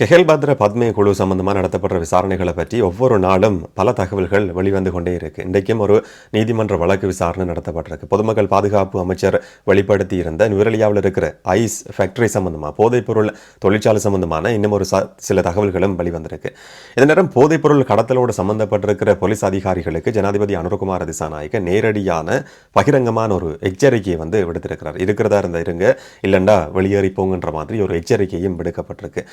கெஹல்பத்ர பத்மே குழு சம்பந்தமாக நடத்தப்படுற விசாரணைகளை பற்றி ஒவ்வொரு நாளும் பல தகவல்கள் வெளிவந்து கொண்டே இருக்கு. இன்றைக்கும் ஒரு நீதிமன்ற வழக்கு விசாரணை நடத்தப்பட்டிருக்கு. பொதுமக்கள் பாதுகாப்பு அமைச்சர் வெளிப்படுத்தி இருந்த நுவரலியாவில் இருக்கிற ஐஸ் ஃபேக்டரி சம்பந்தமாக போதைப்பொருள் தொழிற்சாலை சம்பந்தமான இன்னும் ஒரு ச- சில தகவல்களும் வெளிவந்திருக்கு. இந்த நேரம் போதைப்பொருள் கடத்தலோடு சம்பந்தப்பட்டிருக்கிற போலீஸ் அதிகாரிகளுக்கு ஜனாதிபதி அனுரகுமார் திசாநாயக்க நேரடியான பகிரங்கமான ஒரு எச்சரிக்கையை வந்து விடுத்திருக்கிறார். இருக்கிறதா இருந்த இருங்க இல்லைண்டா வெளியேறி மாதிரி ஒரு எச்சரிக்கையும் விடுக்கப்பட்டிருக்கு.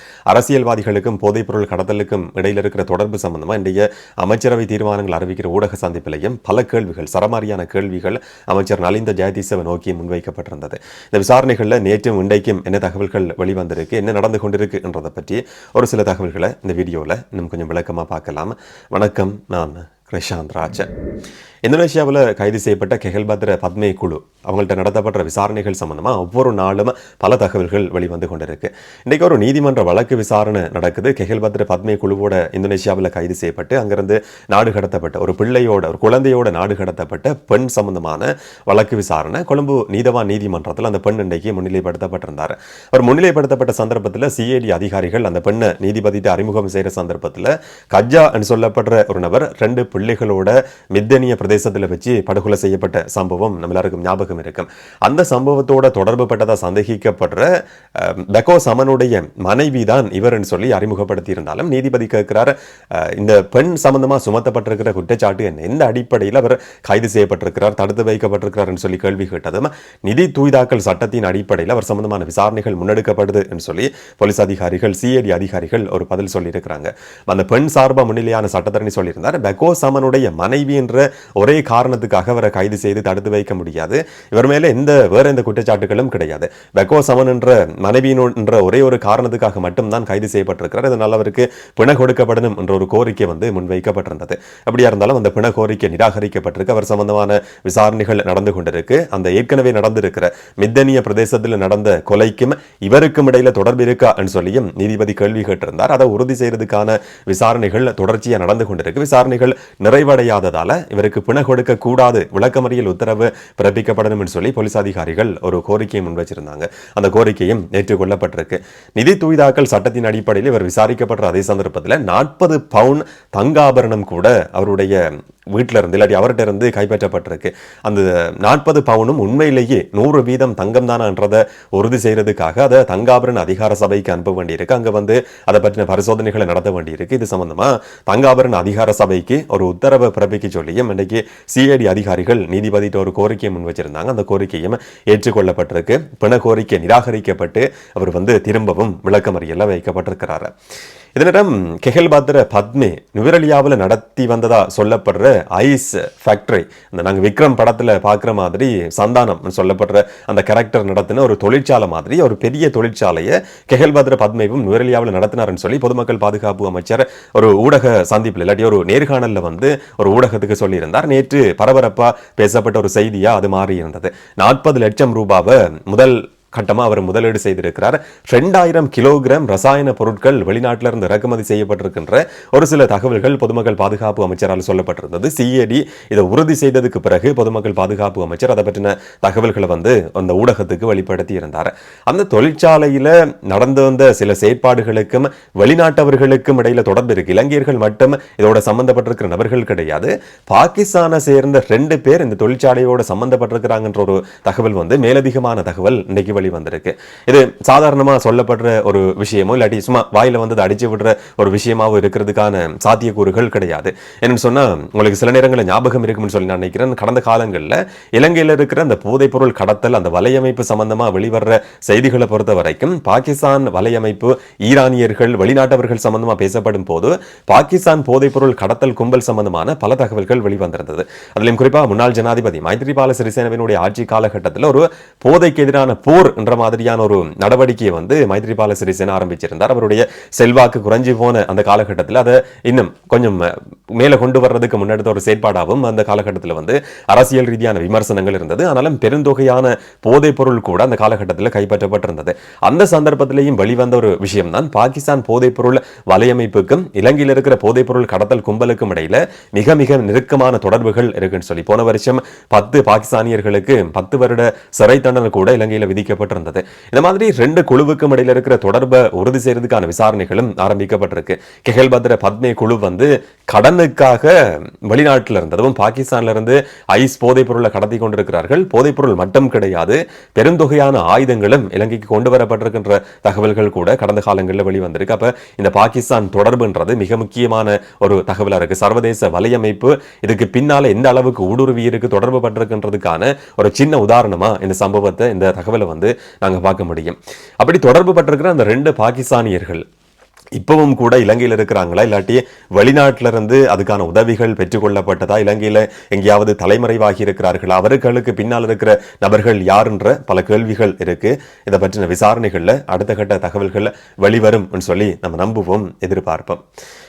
அரசியல்வாதிகளுக்கும் போதைப்பொருள் கடத்தலுக்கும் இடையில் இருக்கிற தொடர்பு சம்பந்தமாக இன்றைய அமைச்சரவை தீர்மானங்கள் அறிவிக்கிற ஊடக சந்திப்பிலையும் பல கேள்விகள் சரமாரியான கேள்விகள் அமைச்சர் நலிந்த ஜெயதீசவை நோக்கி முன்வைக்கப்பட்டிருந்தது. இந்த விசாரணைகளில் நேற்றும் இன்றைக்கும் என்ன தகவல்கள் வெளிவந்திருக்கு என்ன நடந்து கொண்டிருக்கு என்றதை பற்றி ஒரு சில தகவல்களை இந்த வீடியோவில் இன்னும் கொஞ்சம் விளக்கமாக பார்க்கலாம். வணக்கம் நான் கிருஷாந்த் ராஜன். இந்தோனேஷியாவில் கைது செய்யப்பட்ட கெஹல்பத்ர பத்மே குழு அவங்கள்ட்ட நடத்தப்பட்ட விசாரணைகள் சம்பந்தமாக ஒவ்வொரு நாளும் பல தகவல்கள் வெளிவந்து கொண்டிருக்கு. இன்றைக்கு ஒரு நீதிமன்ற வழக்கு விசாரணை நடக்குது. கெஹல்பத்ர பத்மே குழுவோட இந்தோனேஷியாவில் கைது செய்யப்பட்டு அங்கிருந்து நாடு கடத்தப்பட்ட ஒரு பிள்ளையோட ஒரு குழந்தையோட நாடு கடத்தப்பட்ட பெண் சம்பந்தமான வழக்கு விசாரணை கொழும்பு நீதவான் நீதிமன்றத்தில் அந்த பெண் இன்றைக்கு முன்னிலைப்படுத்தப்பட்டிருந்தார். அவர் முன்னிலைப்படுத்தப்பட்ட சந்தர்ப்பத்தில் சிஐடி அதிகாரிகள் அந்த பெண்ணை நீதிபதிட்டு அறிமுகம் செய்கிற சந்தர்ப்பத்தில் கஜா என்று சொல்லப்படுற ஒரு நபர் ரெண்டு பிள்ளைகளோட மித்தனிய பிரதேசத்தில் வச்சு படுகொலை செய்யப்பட்ட சம்பவம் நம்ம எல்லாருக்கும் ஞாபகம் இருக்கும். அந்த சம்பவத்தோட தொடர்பு பட்டதாக சந்தேகிக்கப்படுற பெக்கோ சமனுடைய மனைவி தான் இவர்னு சொல்லி அறிமுகப்படுத்தியிருந்தாலும் நீதிபதி கேட்கிறார் இந்த பெண் சம்பந்தமாக சுமத்தப்பட்டிருக்கிற குற்றச்சாட்டு என்ன? எந்த அடிப்படையில் அவர் கைது செய்யப்பட்டிருக்கிறார் தடுத்து வைக்கப்பட்டிருக்கிறார்னு சொல்லி கேள்வி கேட்டதும் நிதி தூய்தாக்கல் சட்டத்தின் அடிப்படையில் அவர் சம்பந்தமான விசாரணைகள் முன்னெடுக்கப்படுது என்று சொல்லி போலீஸ் அதிகாரிகள் சிஐடி அதிகாரிகள் ஒரு பதில் சொல்லியிருக்கிறாங்க. அந்த பெண் சார்பாக முன்னிலையான சட்டத்தரணி சொல்லியிருந்தார் பெக்கோ சமனுடைய மனைவி என்ற ஒரே காரணத்துக்காக அவரை கைது செய்து தடுத்து வைக்க முடியாது. இவர் மேலே எந்த வேற எந்த குற்றச்சாட்டுகளும் கிடையாது. பெக்கோ சமன் என்ற மனைவியினுன்ற ஒரே ஒரு காரணத்துக்காக மட்டும்தான் கைது செய்யப்பட்டிருக்கிறார். இதனால் அவருக்கு பிணை கொடுக்கப்படணும் என்ற ஒரு கோரிக்கை வந்து முன்வைக்கப்பட்டிருந்தது. அப்படியா இருந்தாலும் அந்த பிண கோரிக்கை நிராகரிக்கப்பட்டிருக்கு. அவர் சம்பந்தமான விசாரணைகள் நடந்து கொண்டிருக்கு. அந்த ஏற்கனவே நடந்திருக்கிற மித்தனிய பிரதேசத்தில் நடந்த கொலைக்கும் இவருக்கும் இடையில தொடர்பு இருக்கான்னு சொல்லியும் நீதிபதி கேள்வி கேட்டிருந்தார். அதை உறுதி செய்யறதுக்கான விசாரணைகள் தொடர்ச்சியாக நடந்து கொண்டிருக்கு. விசாரணைகள் நிறைவடையாததால இவருக்கு பிணை கொடுக்க கூடாது விளக்கமறியல் உத்தரவு பிறப்பிக்கப்படணும் என்று சொல்லி போலீஸ் அதிகாரிகள் ஒரு கோரிக்கையை முன்வச்சிருந்தாங்க. அந்த கோரிக்கையும் ஏற்றுக்கொள்ளப்பட்டிருக்கு. நிதி தூய்தாக்கல் சட்டத்தின் அடிப்படையில் இவர் விசாரிக்கப்படுற அதே சந்தர்ப்பத்தில் நாற்பது பவுன் தங்காபரணம் கூட அவருடைய வீட்டில இருந்து இல்லாட்டி அவர்கிட்ட இருந்து கைப்பற்றப்பட்டிருக்கு. அந்த நாற்பது பவுனும் உண்மையிலேயே நூறு வீதம் தங்கம் தானான்றதை உறுதி செய்கிறதுக்காக அதை தங்காபரண அதிகார சபைக்கு அனுப்ப வேண்டியிருக்கு. அங்க வந்து அதை பற்றின பரிசோதனைகளை நடத்த வேண்டியிருக்கு. இது சம்பந்தமா தங்காபரண அதிகார சபைக்கு ஒரு உத்தரவை பிறப்பிக்க சொல்லியும் இன்றைக்கு சிஐடி அதிகாரிகள் நீதிபதிட்ட ஒரு கோரிக்கையை முன் வச்சிருந்தாங்க. அந்த கோரிக்கையும் ஏற்றுக்கொள்ளப்பட்டிருக்கு. பிண கோரிக்கை நிராகரிக்கப்பட்டு அவர் வந்து திரும்பவும் விளக்கமறியல்ல வைக்கப்பட்டிருக்கிறாரு. இதனிடம் கெஹல்பாத்திர பத்மே நுவரலியாவில் நடத்தி வந்ததாக சொல்லப்படுற ஐஸ் ஃபேக்டரி இந்த நாங்கள் விக்ரம் படத்தில் பார்க்குற மாதிரி சந்தானம் சொல்லப்படுற அந்த கேரக்டர் நடத்தின ஒரு தொழிற்சாலை மாதிரி ஒரு பெரிய தொழிற்சாலையை கெஹல்பாத்திர பத்மேவும் நுவரலியாவில் நடத்தினாருன்னு சொல்லி பொதுமக்கள் பாதுகாப்பு அமைச்சர் ஒரு ஊடக சந்திப்பில் இல்லாட்டி ஒரு நேர்காணலில் வந்து ஒரு ஊடகத்துக்கு சொல்லியிருந்தார். நேற்று பரபரப்பாக பேசப்பட்ட ஒரு செய்தியாக அது மாறி இருந்தது நாற்பது லட்சம் ரூபாவை முதல் கட்டமாக அவர் முதலீடு செய்திருக்கிறார். ரெண்டாயிரம் கிலோகிராம் ரசாயன பொருட்கள் வெளிநாட்டில இருந்து இறக்குமதி செய்யப்பட்டிருக்கின்ற ஒரு சில தகவல்கள் பொதுமக்கள் பாதுகாப்பு அமைச்சரால் சொல்லப்பட்டிருந்தது. சிஏடி இதை உறுதி செய்ததுக்கு பிறகு பொதுமக்கள் பாதுகாப்பு அமைச்சர் அதை பற்றின தகவல்களை வந்து அந்த ஊடகத்துக்கு வெளிப்படுத்தி இருந்தார் அந்த தொழிற்சாலையில் நடந்து வந்த சில செயற்பாடுகளுக்கும் வெளிநாட்டவர்களுக்கும் இடையில தொடர்பு இருக்கு. இலங்கையர்கள் மட்டும் இதோட சம்பந்தப்பட்டிருக்கிற நபர்கள் கிடையாது. பாகிஸ்தானை சேர்ந்த ரெண்டு பேர் இந்த தொழிற்சாலையோட சம்பந்தப்பட்டிருக்கிறாங்கன்ற ஒரு தகவல் வந்து மேலதிகமான தகவல் இன்னைக்கு வெளிவந்திருக்கு. இது சாதாரணமாக சொல்லப்படுற ஒரு விஷயமோ இல்லாட்டி சும்மா வாயில் வந்து அடிச்சு விடுற ஒரு விஷயமாவோ இருக்கிறதுக்கான சாத்தியக்கூறுகள் கிடையாது. என்னன்னு சொன்னால் உங்களுக்கு சில நேரங்களில் ஞாபகம் இருக்கும்னு சொல்லி நான் நினைக்கிறேன். கடந்த காலங்களில் இலங்கையில் இருக்கிற அந்த போதைப்பொருள் கடத்தல் அந்த வலையமைப்பு சம்பந்தமாக வெளிவர்ற செய்திகளை பொறுத்த வரைக்கும் பாகிஸ்தான் வலையமைப்பு ஈரானியர்கள் வெளிநாட்டவர்கள் சம்பந்தமாக பேசப்படும் போது பாகிஸ்தான் போதைப்பொருள் கடத்தல் கும்பல் சம்பந்தமான பல தகவல்கள் வெளிவந்திருந்தது. அதிலும் குறிப்பாக முன்னாள் ஜனாதிபதி மைத்ரிபால சிறிசேனவினுடைய ஆட்சி காலகட்டத்தில் ஒரு போதைக்கு எதிரான போர் என்ற மாதிரியான ஒரு நடவடிக்கையை வந்து மைத்ரிபால சிறிசேன ஆரம்பிச்சிருந்தார். அவருடைய செல்வாக்கு குறைஞ்சு போன அந்த காலகட்டத்தில் அதை இன்னும் கொஞ்சம் மேலே கொண்டு வர்றதுக்கு முன்னெடுத்த ஒரு செயற்பாடாகவும் அந்த காலகட்டத்தில் வந்து அரசியல் ரீதியான விமர்சனங்கள் இருந்தது. ஆனாலும் பெருந்தொகையான போதைப் பொருள் கூட அந்த காலகட்டத்தில் கைப்பற்றப்பட்டிருந்தது. அந்த சந்தர்ப்பத்திலேயும் வெளிவந்த ஒரு விஷயம் தான் பாகிஸ்தான் போதைப் பொருள் வலையமைப்புக்கும் இலங்கையில் இருக்கிற போதைப் பொருள் கடத்தல் கும்பலுக்கும் இடையில மிக மிக நெருக்கமான தொடர்புகள் இருக்குன்னு சொல்லி போன வருஷம் பத்து பாகிஸ்தானியர்களுக்கு பத்து வருட சிறை தண்டனை கூட இலங்கையில் விதிக்கப்பட்டு அறிவிக்கப்பட்டிருந்தது இந்த மாதிரி ரெண்டு குழுவுக்கும் இடையில இருக்கிற தொடர்பை உறுதி செய்யறதுக்கான விசாரணைகளும் ஆரம்பிக்கப்பட்டிருக்கு. கெஹல் பத்ர பத்மே குழு வந்து கடனுக்காக வெளிநாட்டில் இருந்து அதுவும் பாகிஸ்தான்ல இருந்து ஐஸ் போதைப் பொருளை கடத்தி கொண்டிருக்கிறார்கள். போதைப் பொருள் மட்டும் கிடையாது பெருந்தொகையான ஆயுதங்களும் இலங்கைக்கு கொண்டு வரப்பட்டிருக்கின்ற தகவல்கள் கூட கடந்த காலங்களில் வெளிவந்திருக்கு. அப்ப இந்த பாகிஸ்தான் தொடர்புன்றது மிக முக்கியமான ஒரு தகவலா இருக்கு. சர்வதேச வலையமைப்பு இதுக்கு பின்னால எந்த அளவுக்கு ஊடுருவி இருக்கு தொடர்பு பட்டிருக்கின்றதுக்கான ஒரு சின்ன உதாரணமா இந்த சம்பவத்தை இந்த தகவலை வந்து நாங்க பார்க்க முடியும். அப்படி தொடர்பு பட்டிருக்கிற அந்த ரெண்டு பாகிஸ்தானியர்கள் இப்பவும் கூட இலங்கையில் இருக்கிறாங்களா? இல்லாட்டி வெளிநாட்டில இருந்து அதுக்கான உதவிகள் பெற்றுக்கொள்ளப்பட்டதா? இலங்கையில எங்கேயாவது தலைமறைவாகி இருக்கிறார்களா? அவர்களுக்கு பின்னால் இருக்கிற நபர்கள் யாருன்ற பல கேள்விகள் இருக்கு. இதை பற்றின விசாரணைகள்ல அடுத்த கட்ட தகவல்கள் வெளிவரும் சொல்லி நம்ம நம்புவோம் எதிர்பார்ப்போம்.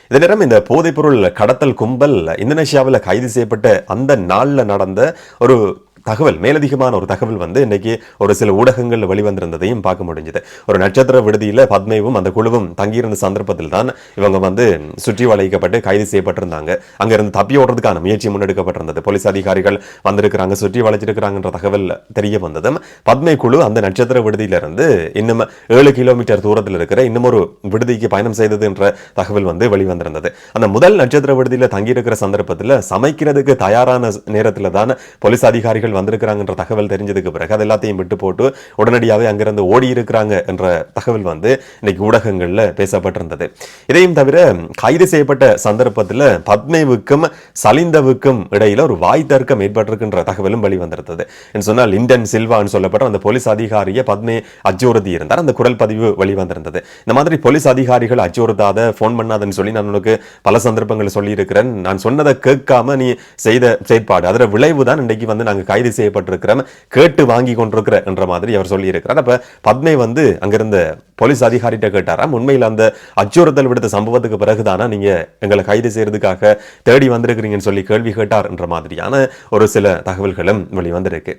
இதே நேரம் இந்த போதைப்பொருள் கடத்தல் கும்பல் இந்தோனேஷியாவில் கைது செய்யப்பட்ட அந்த நாள்ல நடந்த ஒரு தகவல் மேலதிகமான ஒரு தகவல் வந்து இன்னைக்கு ஒரு சில ஊடகங்கள் வெளிவந்திருந்ததையும் பார்க்க முடிஞ்சது. ஒரு நட்சத்திர விடுதியில் பத்மேவும் அந்த குழுவும் தங்கியிருந்த சந்தர்ப்பத்தில் தான் இவங்க வந்து சுற்றி வளைக்கப்பட்டு கைது செய்யப்பட்டிருந்தாங்க. அங்கிருந்து தப்பி ஓடுறதுக்கான முயற்சி முன்னெடுக்கப்பட்டிருந்தது. போலீஸ் அதிகாரிகள் வந்திருக்கிறாங்க சுற்றி வளைச்சிருக்கிறாங்கன்ற தகவல் தெரிய வந்ததும் பத்மே குழு அந்த நட்சத்திர விடுதியிலிருந்து இன்னும் ஏழு கிலோமீட்டர் தூரத்தில் இருக்கிற இன்னும் ஒரு விடுதிக்கு பயணம் செய்தது என்ற தகவல் வந்து வெளிவந்திருந்தது. அந்த முதல் நட்சத்திர விடுதியில் தங்கியிருக்கிற சந்தர்ப்பத்தில் சமைக்கிறதுக்கு தயாரான நேரத்தில் தான் போலீஸ் அதிகாரிகள் வந்திருக்கிறாங்கன்ற தகவல் தெரிஞ்சதுக்கு பிறகு அது எல்லாத்தையும் விட்டு போட்டு உடனடியாகவே அங்கிருந்து ஓடி இருக்கிறாங்க என்ற தகவல் வந்து இன்னைக்கு ஊடகங்களில் பேசப்பட்டிருந்தது. இதையும் தவிர கைது செய்யப்பட்ட சந்தர்ப்பத்தில் பத்மேவுக்கும் சலிந்தவுக்கும் இடையில ஒரு வாய் தர்க்கம் ஏற்பட்டிருக்கின்ற தகவலும் வெளிவந்திருந்தது. என்று சொன்னால் இண்டன் சில்வான்னு சொல்லப்பட்ட அந்த போலீஸ் அதிகாரியை பத்மே அச்சுறுத்தி இருந்தார். அந்த குரல் பதிவு வெளிவந்திருந்தது. இந்த மாதிரி போலீஸ் அதிகாரிகள் அச்சுறுத்தாத ஃபோன் பண்ணாதன்னு சொல்லி நான் உனக்கு பல சந்தர்ப்பங்கள் சொல்லியிருக்கிறேன். நான் சொன்னதை கேட்காம நீ செய்த செயற்பாடு. அதோட விளைவு தான் இன்றைக்கு வந்து நாங்கள் கைது செய்யப்பட்டிருக்கிறோம் கேட்டு வாங்கி கொண்டிருக்கிற என்ற மாதிரி அவர் சொல்லியிருக்கிறார். அப்போ பத்மே வந்து அங்கிருந்த போலீஸ் அதிகாரிகிட்ட கேட்டாராம் உண்மையில் அந்த அச்சுறுத்தல் விடுத்த சம்பவத்துக்கு பிறகுதானா நீங்க எங்களை கைது செய்யறதுக்காக தேடி வந்திருக்கிறீங்கன்னு சொல்லி கேள்வி கேட்டார் என்ற மாதிரியான ஒரு சில தகவல்களும் வெளிவந்திருக்கு.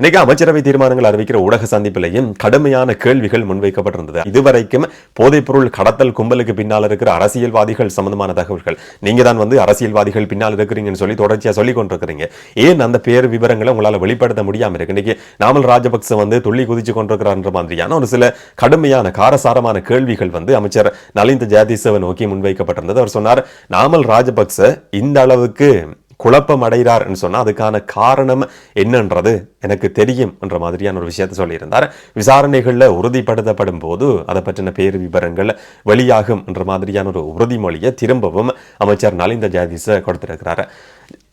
இன்னைக்கு அமைச்சரவை தீர்மானங்கள் அறிவிக்கிற ஊடக சந்திப்பிலையும் கடுமையான கேள்விகள் முன்வைக்கப்பட்டிருந்தது. இதுவரைக்கும் போதைப்பொருள் கடத்தல் கும்பலுக்கு பின்னால் இருக்கிற அரசியல்வாதிகள் சம்பந்தமான தகவல்கள். நீங்க தான் வந்து அரசியல்வாதிகள் பின்னால் இருக்கிறீங்கன்னு சொல்லி தொடர்ச்சியா சொல்லி கொண்டிருக்கிறீங்க. ஏன் அந்த பேர் விவரங்களை உங்களால வெளிப்படுத்த முடியாம இருக்கு? இன்னைக்கு நாமல் ராஜபக்ச வந்து துள்ளி குதிச்சு கொண்டிருக்கிறான்ற மாதிரியான ஒரு சில கடுமையான காரசாரமான கேள்விகள் வந்து அமைச்சர் நலிந்த ஜாதிசவன் நோக்கி முன்வைக்கப்பட்டிருந்தது. அவர் சொன்னார் நாமல் ராஜபக்ச இந்த அளவுக்கு குழப்பம் அடைகிறார்னு சொன்னா அதுக்கான காரணம் என்னன்றது எனக்கு தெரியும் என்ற மாதிரியான ஒரு விஷயத்தை சொல்லியிருந்தார். விசாரணைகள்ல உறுதிப்படுத்தப்படும் போது அதை பற்றின பேர் விவரங்கள் வெளியாகும் என்ற மாதிரியான ஒரு உறுதிமொழியை திரும்பவும் அமைச்சர் நலிந்த ஜெயதீச கொடுத்திருக்கிறார்.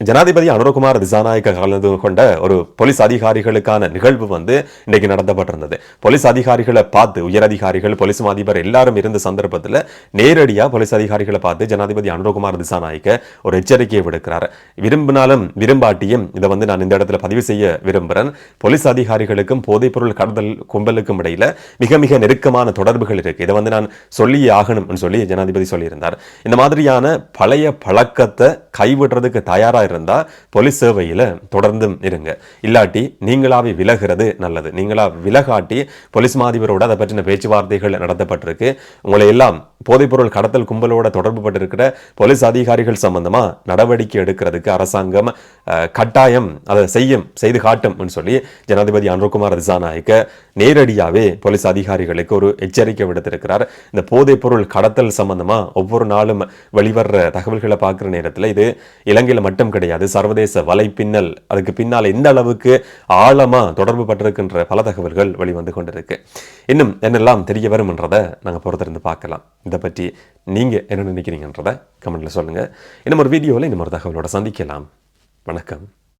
ஜனாதிபதி அனுரகுமார் திசாநாயக்க கலந்து கொண்ட ஒரு போலீஸ் அதிகாரிகளுக்கான நிகழ்வு வந்து இன்னைக்கு நடத்தப்பட்டிருந்தது. போலீஸ் அதிகாரிகளை பார்த்து உயர் அதிகாரிகள் போலீஸ் அதிபர் எல்லாரும் இருந்த சந்தர்ப்பத்தில் நேரடியா போலீஸ் அதிகாரிகளை பார்த்து ஜனாதிபதி அனுரகுமார் திசாநாயக்க ஒரு எச்சரிக்கையை விடுக்கிறார். விரும்பினாலும் விரும்பாட்டியும் இதை வந்து நான் இந்த இடத்துல பதிவு செய்ய விரும்புகிறேன் போலீஸ் அதிகாரிகளுக்கும் போதைப்பொருள் கடத்தல் கும்பலுக்கும் இடையில மிக மிக நெருக்கமான தொடர்புகள் இருக்கு. இதை வந்து நான் சொல்லி ஆகணும்னு சொல்லி ஜனாதிபதி சொல்லியிருந்தார். இந்த மாதிரியான பழைய பழக்கத்தை கைவிடுறதுக்கு தயார் தயாராக இருந்தால் போலீஸ் சேவையில் தொடர்ந்தும் இருங்க. இல்லாட்டி நீங்களாவே விலகிறது நல்லது. நீங்களா விலகாட்டி போலீஸ் மாதிபரோட அதை பற்றின பேச்சுவார்த்தைகள் நடத்தப்பட்டிருக்கு. உங்களை எல்லாம் போதைப்பொருள் கடத்தல் கும்பலோட தொடர்பு பட்டிருக்கிற போலீஸ் அதிகாரிகள் சம்பந்தமாக நடவடிக்கை எடுக்கிறதுக்கு அரசாங்கம் கட்டாயம் அதை செய்யும் செய்து காட்டும்னு சொல்லி ஜனாதிபதி அனுர்குமார் திசாநாயக்க நேரடியாகவே போலீஸ் அதிகாரிகளுக்கு ஒரு எச்சரிக்கை விடுத்திருக்கிறார். இந்த போதைப்பொருள் கடத்தல் சம்பந்தமாக ஒவ்வொரு நாளும் வெளிவர்ற தகவல்களை பார்க்குற நேரத்தில் இது இலங்கையில் மட்டும் கிடையாது சர்வதேச வலைப்பின்னல் அதுக்கு பின்னால் எந்த அளவுக்கு ஆழமாக தொடர்பு பட்டிருக்கின்ற பல தகவல்கள் வெளிவந்து கொண்டிருக்கு. இன்னும் என்னெல்லாம் தெரிய வரும்ன்றதை நாங்கள் பொறுத்திருந்து பார்க்கலாம். இதை பற்றி நீங்கள் என்ன நினைக்கிறீங்கன்றதை கமெண்டில் சொல்லுங்கள் இன்னும் ஒரு வீடியோவில் இன்னும் ஒரு தகவலோட சந்திக்கலாம். வணக்கம்.